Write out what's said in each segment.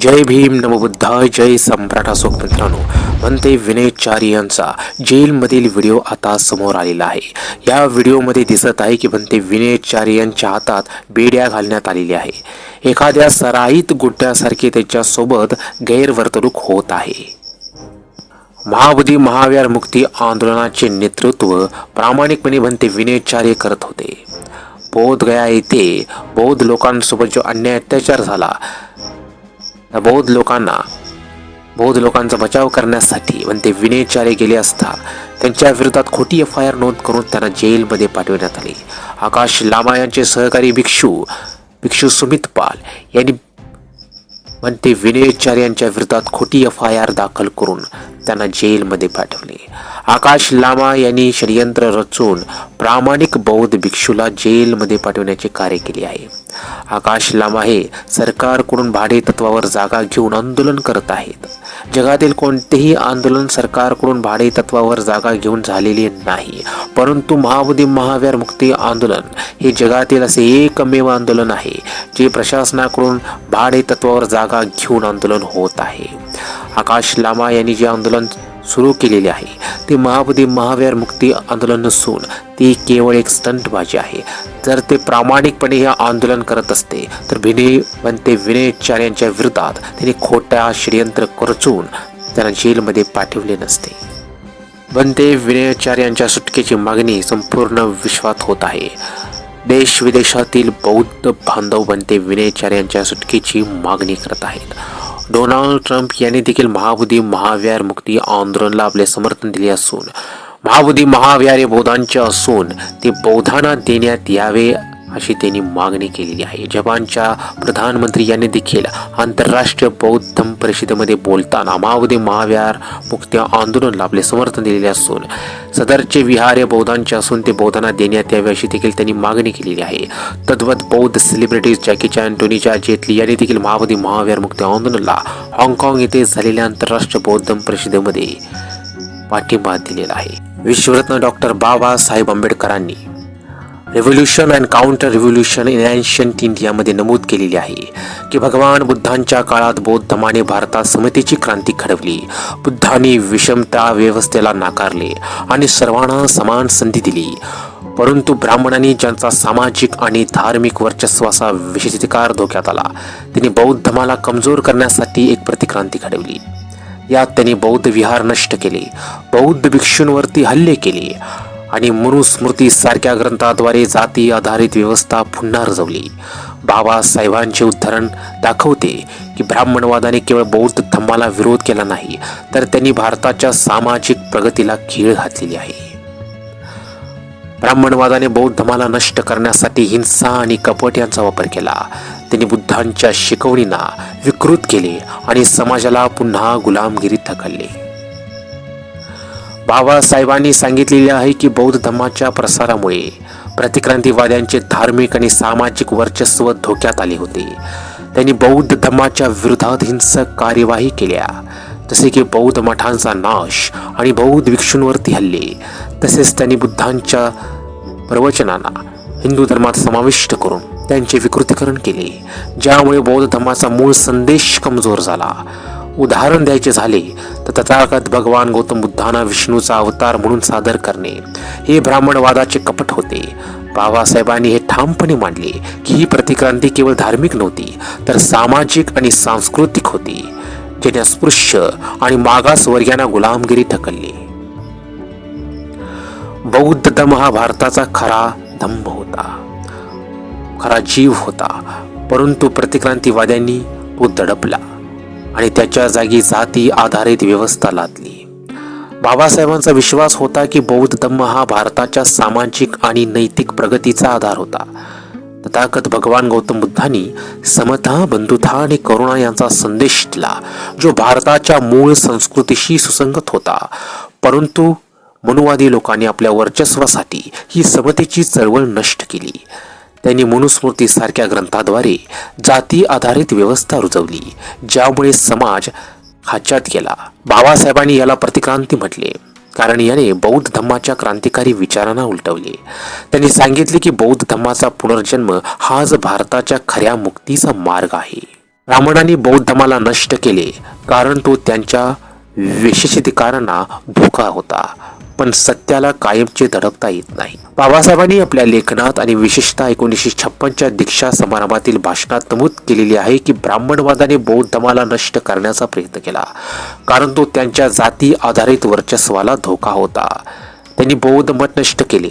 जय भीम नमबुद्धाय जय सम्राट असो मित्रांनो. म्हणते विनय चारी यांचा. जेलमधील व्हिडिओ आता समोर आलेला आहे. या व्हिडिओमध्ये दिसत आहे की म्हणते विनय चारी यांच्या हातात बेड्या घालण्यात आलेली आहे. एखाद्या सराईत गुड्ड्यासारखी त्याच्यासोबत गैरवर्तणूक होत आहे. महाबुद्धी महावीर मुक्ती आंदोलनाचे नेतृत्व प्रामाणिकपणे म्हणते विनयचार्य करत होते. बोधगया येथे बौद्ध लोकांसोबत जो अन्याय अत्याचार झाला बौद्ध लोकांना बौद्ध लोकांचा बचाव करण्यासाठी म्हणते विनयचार्य गेले असता त्यांच्या विरोधात खोटी एफ आय आर नोंद करून त्यांना जेलमध्ये पाठविण्यात आले. आकाश लामा यांचे सहकारी भिक्षू भिक्षू सुमित पाल यांनी पण ते विनयचार यांच्या विरोधात खोटी एफ आय आर दाखल करून त्यांना जेलमध्ये पाठवले. आकाश लामा यांनी षडयंत्र रचून प्रामाणिक बौद्ध भिक्षूला जेलमध्ये पाठवण्याचे कार्य केले आहे. आकाश लामा हे सरकारकडून भाडे तत्वावर जागा घेऊन आंदोलन करत आहेत. जगातील कोणतेही आंदोलन सरकारकडून भाडे तत्वावर जागा घेऊन झालेले नाही. परंतु महाबुद्धी महावीर मुक्ती आंदोलन हे जगातील असे एकमेव आंदोलन आहे जे प्रशासनाकडून भाडे तत्वावर जागा घेऊन आंदोलन होत आहे. आकाश लामा यांनी जे आंदोलन सुरू केलेली आहे. ते महापदी महावीर मुक्ती आंदोलन नसून ती केवळ एक स्टंटबाजी आहे. जर ते प्रामाणिकपणे हे आंदोलन करत असते तर विनय बनते विनयचार्य यांच्या विरोधात त्यांनी खोट्या षडयंत्र करचून त्यांना जेलमध्ये पाठवले नसते. बनते विनयचार यांच्या सुटकेची मागणी संपूर्ण विश्वात होत आहे. देश विदेशातील बौद्ध बांधव बनते विनयचार यांच्या सुटकेची मागणी करत आहेत. डोनाल्ड ट्रम्प यांनी देखील महाबुद्धी महाव्यार मुक्ती आंदोलनाला आपले समर्थन दिले असून महाबुद्धी महाव्यार हे बौद्धांचे असून ते बौद्धांना देण्यात यावे अशी त्यांनी मागणी केलेली आहे. जपानच्या प्रधानमंत्री यांनी देखील आंतरराष्ट्रीय बौद्ध परिषदेमध्ये बोलताना महाबुद्धी महाव्यार मुक्ती आंदोलनाला आपले समर्थन दिलेले असून सदरचे विहार हे बौद्धांचे असून ते बौद्धांना देण्यात यावे अशी देखील त्यांनी मागणी केलेली आहे. तद्वत बौद्ध सेलिब्रिटीज जॅकी चॅन टोनीच्या जेटली यांनी देखील महावदी महाव्यार मुक्ती आंदोलनाला हाँगकाँग येथे झालेल्या आंतरराष्ट्रीय बौद्ध परिषदेमध्ये पाठिंबा दिलेला आहे. विश्वरत्न डॉक्टर बाबासाहेब आंबेडकरांनी revolution and counter revolution in ancient इंडियामध्ये नमूद केलेली आहे की भगवान बुद्धांच्या काळात बौद्ध धमाने भारतात समतेची क्रांती घडवली. बुद्धांनी विषमता व्यवस्थेला नाकारले आणि सर्वांना समान संधी दिली. परंतु ब्राह्मणांनी ज्यांचा सामाजिक आणि धार्मिक वर्चस्वाचा विशेषाधिकार धोक्यात आला त्यांनी बौद्ध धमाला कमजोर करण्यासाठी एक प्रतिक्रांती घडवली. यात त्यांनी बौद्ध विहार नष्ट केले बौद्ध भिक्षूंवरती हल्ले केले आणि मनुस्मृती सारख्या ग्रंथाद्वारे जाती आधारित व्यवस्था पुन्हा रजवली. बाबासाहेबांचे उदाहरण दाखवते की ब्राह्मणवादाने केवळ बौद्ध धम्माला विरोध केला नाही तर त्यांनी भारताच्या सामाजिक प्रगतीला खीळ घातलेली आहे. ब्राह्मणवादाने बौद्ध धमाला नष्ट करण्यासाठी हिंसा आणि कपट यांचा वापर केला. त्यांनी बुद्धांच्या शिकवणींना विकृत केले आणि समाजाला पुन्हा गुलामगिरीत ढकलले. बाबासाहेबांनी सांगितलेले आहे की बौद्ध धर्माच्या प्रसारामुळे प्रतिक्रांतीवाद्यांचे धार्मिक आणि सामाजिक वर्चस्व धोक्यात आले होते. त्यांनी बौद्ध धर्माच्या विरोधात हिंसक कार्यवाही केल्या. जसे की बौद्ध मठांचा नाश आणि बौद्ध भिक्षूंवरती हल्ले तसेच त्यांनी बुद्धांच्या प्रवचनांना हिंदू धर्मात समाविष्ट करून त्यांचे विकृतीकरण केले ज्यामुळे बौद्ध धर्माचा मूळ संदेश कमजोर झाला. उदाहरण द्यायचे झाले तर तथागत भगवान गौतम बुद्धांना विष्णूचा अवतार म्हणून सादर करणे हे ब्राह्मणवादाचे कपट होते. बाबासाहेबांनी हे ठामपणे मांडले की ही प्रतिक्रांती केवळ धार्मिक नव्हती तर सामाजिक आणि सांस्कृतिक होती ज्याने अस्पृश्य आणि मागासवर्गीयांना गुलामगिरी ढकलली. बौद्ध धर्म हा भारताचा खरा धम्म होता खरा जीव होता परंतु प्रतिक्रांतीवाद्यांनी तो दडपला. आणि त्याच्या जागी जाती आधारित व्यवस्था लादली. बाबासाहेबांचा विश्वास होता की बौद्ध धम्म हा भारताच्या सामाजिक आणि नैतिक प्रगतीचा आधार होता. तथागत भगवान गौतम बुद्धांनी समता बंधुता आणि करुणा यांचा संदेश दिला जो भारताच्या मूळ संस्कृतीशी सुसंगत होता. परंतु मनुवादी लोकांनी आपल्या वर्चस्वासाठी ही समतेची चळवळ नष्ट केली. त्यांनी मनुस्मृती सारख्या ग्रंथाद्वारे जाती आधारित व्यवस्था रुजवली ज्यामुळे समाज खाच्यात गेला. बाबासाहेबांनी याला प्रतिक्रांती म्हटले कारण याने बौद्ध धम्माच्या क्रांतिकारी विचारांना उलटवले. त्यांनी सांगितले की बौद्ध धम्माचा पुनर्जन्म हाच भारताच्या खऱ्या मुक्तीचा मार्ग आहे. ब्राह्मणांनी बौद्ध धम्माला नष्ट केले कारण तो त्यांच्या विशेषाधिकारांना धोका होता. पण सत्याला कायमचे धडकता येत नाही. बाबासाहेबांनी आपल्या लेखनात आणि विशेषतः एकोणीसशे छप्पनच्या दीक्षा समारंभातील भाषणात नमूद केलेली आहे की ब्राह्मणवादाने बौद्धमाला नष्ट करण्याचा प्रयत्न केला. कारण तो त्यांच्या जाती आधारित वर्चस्वाला धोका होता. त्यांनी बौद्ध मत नष्ट केले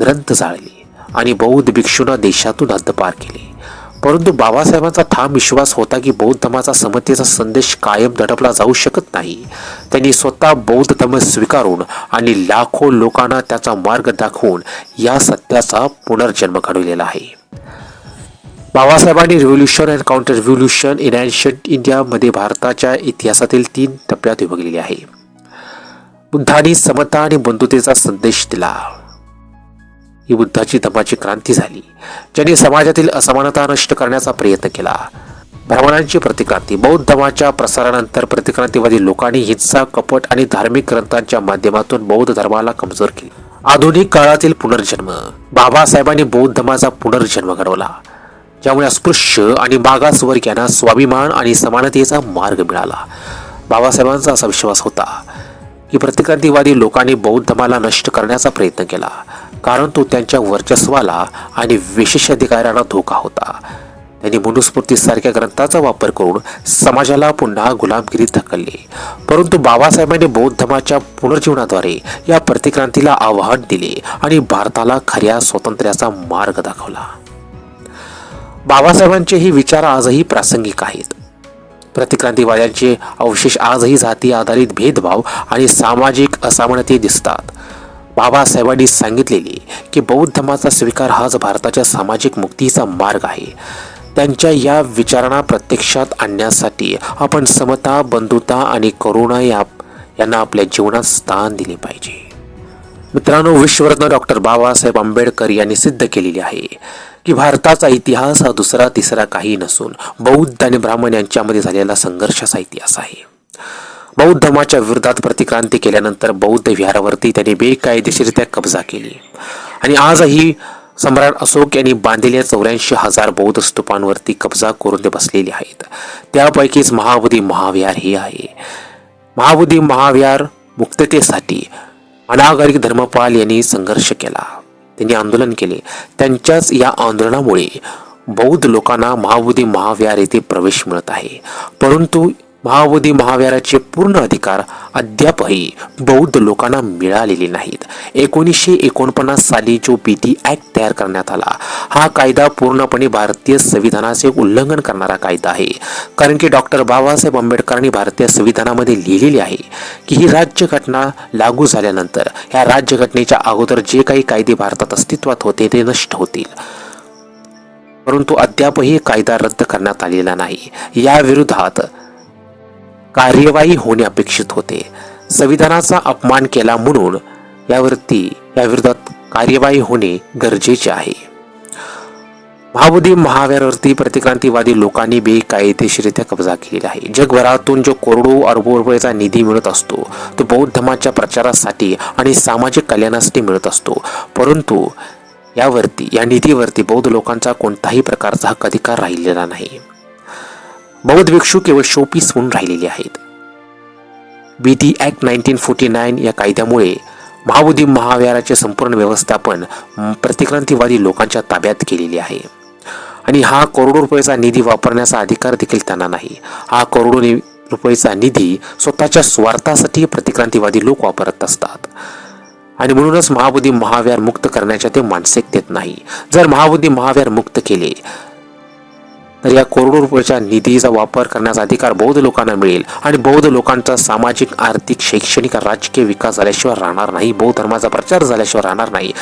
ग्रंथ जाळले आणि बौद्ध भिक्षूंना देशातून हद्दपार केले. परंतु बाबासाहेबांचा ठाम विश्वास होता की बौद्ध धर्माचा समतेचा संदेश कायम दडपला जाऊ शकत नाही. त्यांनी स्वतः बौद्ध धर्म स्वीकारून आणि लाखो लोकांना त्याचा मार्ग दाखवून या सत्याचा पुनर्जन्म घडवलेला आहे. बाबासाहेबांनी revolution and counter revolution in ancient इंडियामध्ये भारताच्या इतिहासातील तीन टप्प्यात विभागलेली आहे. बुद्धांनी समता आणि बंधुतेचा संदेश दिला. ही बुद्धाची धर्माची क्रांती झाली ज्यांनी समाजातील असमानता नष्ट करण्याचा प्रयत्न केला. ब्राह्मणांची प्रतिक्रांती बौद्ध धर्माच्या प्रसारानंतर प्रतिक्रांतीवादी लोकांनी हिंसा कपट आणि धार्मिक ग्रंथांच्या माध्यमातून बौद्ध धर्माला कमजोर केले. आधुनिक काळातील पुनर्जन्म बाबासाहेबांनी बौद्ध धर्माचा पुनर्जन्म घडवला ज्यामुळे अस्पृश्य आणि मागासवर्गीयांना स्वाभिमान आणि समानतेचा मार्ग मिळाला. बाबासाहेबांचा असा विश्वास होता की प्रतिक्रांतीवादी लोकांनी बौद्ध धर्माला नष्ट करण्याचा प्रयत्न केला. कारण तो त्यांच्या वर्चस्वाला आणि विशेष अधिकाऱ्यांना धोका होता. त्यांनी मनुस्मृतीसारख्या ग्रंथाचा वापर करून समाजाला पुन्हा गुलामगिरीत ढकलले. परंतु बाबासाहेबांनी बौद्ध धर्माच्या पुनर्जीवनाद्वारे या प्रतिक्रांतीला आव्हान दिले आणि भारताला खऱ्या स्वातंत्र्याचा मार्ग दाखवला. बाबासाहेबांचे ही विचार आजही प्रासंगिक आहेत. प्रतिक्रांतीवाद्यांचे अवशेष आजही जाती आधारित भेदभाव आणि सामाजिक असमानते दिसतात. बाबासाहेबांनी सांगितलेले की बौद्ध धर्माचा स्वीकार हाच भारताच्या सामाजिक मुक्तीचा मार्ग आहे. त्यांच्या या विचारांना प्रत्यक्षात आणण्यासाठी आपण समता बंधुता आणि करुणा या यांना आपल्या जीवनात स्थान दिले पाहिजे. मित्रांनो विश्वरत्न डॉक्टर बाबासाहेब आंबेडकर यांनी सिद्ध केलेली आहे की भारताचा इतिहास हा दुसरा तिसरा काही नसून बौद्ध आणि ब्राह्मण यांच्यामध्ये झालेला संघर्षाचा इतिहास आहे. बौद्ध धर्माच्या विरोधात प्रतिक्रांती केल्यानंतर बौद्ध विहारावरती त्यांनी बेकायदेशीरित्या कब्जा केली. आणि आजही सम्राट अशोक यांनी बांधलेल्या चौऱ्याऐंशी हजार बौद्ध स्तूपांवरती कब्जा करून ते बसलेले आहेत. त्यापैकीच महाबोधी महाविहार हे आहे. महाबोधी महाविहार मुक्ततेसाठी अनागरिक धर्मपाल यांनी संघर्ष केला. त्यांनी आंदोलन केले. त्यांच्याच या आंदोलनामुळे बौद्ध लोकांना महाबोधी महाविहार येथे प्रवेश मिळत आहे. परंतु महाबोधी महाव्याराचे पूर्ण अधिकार अद्यापही बौद्ध लोकांना मिळालेले नाहीत. एकोणीसशे एकोणपन्नास साली जो बी टी ॲक्ट तयार करण्यात आला हा कायदा पूर्णपणे भारतीय संविधानाचे उल्लंघन करणारा कायदा आहे. कारण की डॉक्टर बाबासाहेब आंबेडकरांनी भारतीय संविधानामध्ये लिहिलेले आहे की ही राज्यघटना लागू झाल्यानंतर ह्या राज्यघटनेच्या अगोदर जे काही कायदे भारतात अस्तित्वात होते ते नष्ट होतील. परंतु अद्यापही कायदा रद्द करण्यात आलेला नाही. या विरोधात कार्यवाही होणे अपेक्षित होते. संविधानाचा अपमान केला म्हणून यावरती या विरोधात कार्यवाही होणे गरजेचे आहे. महाबोधी महाव्यावरती प्रतिक्रांतीवादी लोकांनी बेकायदेशीरित्या कब्जा केलेला आहे. जगभरातून जो करोडो अरबो रुपयाचा निधी मिळत असतो तो बौद्ध धर्माच्या प्रचारासाठी आणि सामाजिक कल्याणासाठी मिळत असतो. परंतु यावरती या निधीवरती बौद्ध लोकांचा कोणताही प्रकारचा हक्क अधिकार राहिलेला नाही. बौद्ध भिक्षू केवळ शोपीस म्हणून राहिलेले आहेत. B T act nineteen forty nine या कायद्यामुळे महाबोधी महाविहाराचे संपूर्ण व्यवस्थापन प्रतिक्रांतीवादी लोकांच्या ताब्यात केलेले आहे. आणि हा करोडो रुपयाचा निधी वापरण्याचा अधिकार देखील त्यांना नाही. हा करोडो रुपयाचा निधी स्वतःच्या स्वार्थासाठी प्रतिक्रांतीवादी लोक वापरत असतात. आणि म्हणूनच महाबोधी महाविहार मुक्त करण्याच्या ते मानसिकतेत नाही. जर महाबोधी महाविहार मुक्त केले तर या करोडो रुपयाच्या निधीचा वापर करण्याचा अधिकार बौद्ध लोकांना मिळेल आणि बौद्ध लोकांचा सामाजिक आर्थिक शैक्षणिक राजकीय विकास झाल्याशिवाय राहणार नाही. बौद्ध धर्माचा प्रचार झाल्याशिवाय राहणार नाही.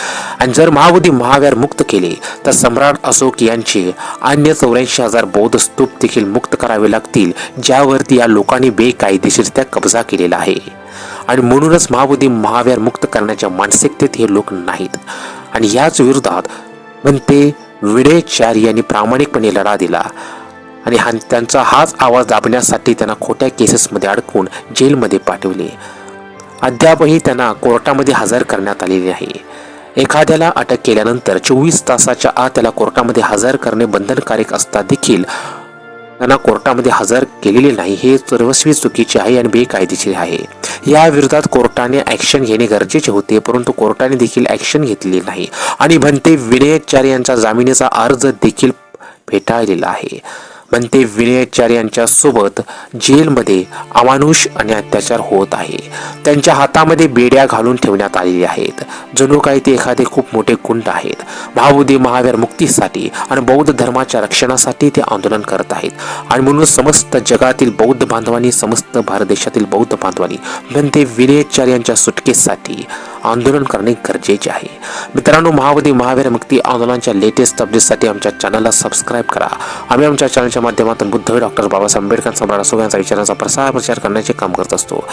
आणि जर महाबोधी महाविहार मुक्त केले तर सम्राट अशोक यांचे अन्य चौऱ्याऐंशी हजार बौद्ध स्तूप देखील मुक्त करावे लागतील ज्यावरती या लोकांनी बेकायदेशीरित्या कब्जा केलेला आहे. आणि म्हणूनच महाबोधी महाव्यार मुक्त करण्याच्या मानसिकतेत हे लोक नाहीत. आणि याच विरोधात म्हणते विडेचारी यांनी प्रामाणिकपणे लढा दिला. आणि हा त्यांचा हाच आवाज दाबण्यासाठी त्यांना खोट्या केसेसमध्ये अडकून जेलमध्ये पाठवले. अद्यापही त्यांना कोर्टामध्ये हजर करण्यात आलेले आहे एखाद्याला अटक केल्यानंतर चोवीस तासाच्या आत त्याला कोर्टामध्ये हजर करणे बंधनकारक असता देखील त्यांना कोर्टामध्ये हजर केलेले नाही हे सर्वस्वी चुकीचे आहे आणि बेकायदेशीर आहे. या विरोधात कोर्टाने ॲक्शन घेणे गरजेचे होते परंतु कोर्टाने देखील ॲक्शन घेतली नाही. आणि भंते विनयचार्य यांचा जामिनीचा अर्ज देखील फेटाळलेला आहे. म्हणते विनयचार्य यांच्या सोबत जेलमध्ये अमानुष आणि अत्याचार होत आहे. त्यांच्या हातामध्ये बेड्या घालून ठेवण्यात आलेल्या आहेत. जणू काही ते एखादे खूप मोठे गुंड आहेत. महाबोधी महावीर मुक्तीसाठी आणि बौद्ध धर्माच्या रक्षणासाठी ते आंदोलन करत आहेत. आणि म्हणून समस्त जगातील बौद्ध बांधवांनी समस्त भारत देशातील बौद्ध बांधवांनी म्हणते विनयचार यांच्या सुटकेसाठी आंदोलन करणे गरजेचे आहे. मित्रांनो महावधी महावीर मुक्ती आंदोलनाच्या लेटेस्ट अपडेटसाठी आमच्या चॅनलला सबस्क्राईब करा. आम्ही आमच्या चॅनलच्या माध्यमातून बुद्ध डॉक्टर बाबासाहेब आंबेडकर सम्राट असो यांचा विचारांचा प्रसार प्रचार करण्याचे काम करत असतो.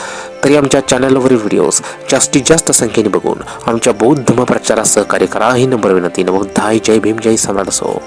तरी आमच्या चॅनलवरील व्हिडिओज जास्तीत जास्त संख्येने बघून आमच्या बौद्ध धर्म सहकार्य करा. ही नंबर विनंती. नमो जय भीम. जय सम्राट असो.